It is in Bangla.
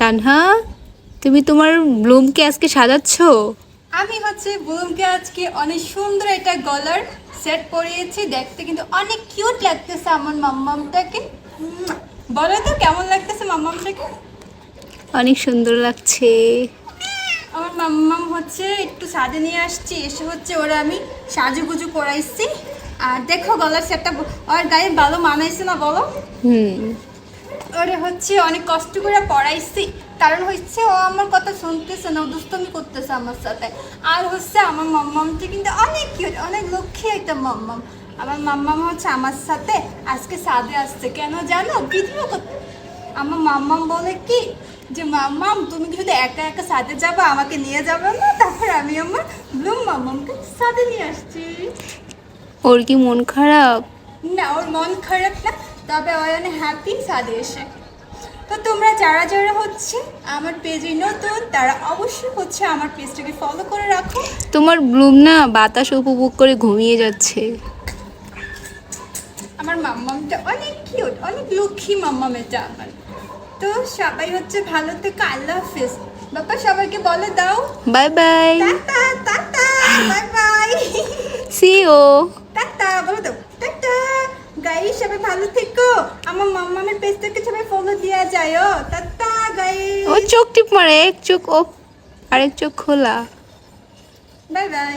তানহা তুমি তোমার ব্লুমকে আজকে সাজাচ্ছ? আমি হচ্ছে বুলুমকে আজকে অনেক সুন্দর একটা গলার সেট পরিয়েছি। দেখতে কিন্তু অনেক কিউট লাগতেছে আমার মাম্মামটাকে। বলো তো কেমন লাগতেছে মাম্মামটাকে? অনেক সুন্দর লাগছে। আমার মাম্মাম হচ্ছে একটু সাজে নিয়ে আসছি এসে হচ্ছে ওরা আমি সাজুগুজু করাইছি। আর দেখো গলার সেটটা আর গায়ে ভালো মানাইছে না বলো? হুম। ওরে হচ্ছে অনেক কষ্ট করে পড়াইছি। কারণ হচ্ছে ও আমার কথা শুনতেছে না ও দুষ্টমি করতেছে আমার সাথে। আর হচ্ছে আমার মাম্মামটা কিন্তু অনেক কিউট অনেক লক্ষ্মী একটা মাম্মাম। আমার মাম্মাম হচ্ছে আমার সাথে আজকে সাদে আসছে। কেন জানো? ভিডিও করতে আমার মাম্মাম বলে কি যে মাম্মাম তুমি কি শুধু একা একা সাদে যাবে? আমাকে নিয়ে যাবে না? তারপর আমি আমার ব্লুম মাম্মামকে সাদে নিয়ে আসছি। ওর কি মন খারাপ? না ওর মন খারাপ না। তবে অনেক হ্যাপি সাদে এসে তো তোমরা যারা যারা হচ্ছে আমার পেজে নতুন তারা অবশ্যই হচ্ছে আমার পেজটাকে ফলো করে রাখো। তোমার ব্লুম না বাতাস উপভোগ করে ঘুমিয়ে যাচ্ছে। আমার মাম্মামটা অনেক কিউট অনেক লক্ষ্মী মাম্মাম এটা আমার। তো সবাই হচ্ছে ভালো থেকে আল্লাহ হাফিজ। বাবা সবাইকে বলে দাও। Bye bye tata tata bye bye সি ও টাটা বলে দাও। টাটা। গাই সবাই ভালো থেকো। আমার মাম্মামের পেজটাকে সবাই ফলো দেওয়া যায়। ও টাটা গাই ও চোখ টিপ মারে এক চোখ ও আরেক চোখ খোলা। Bye bye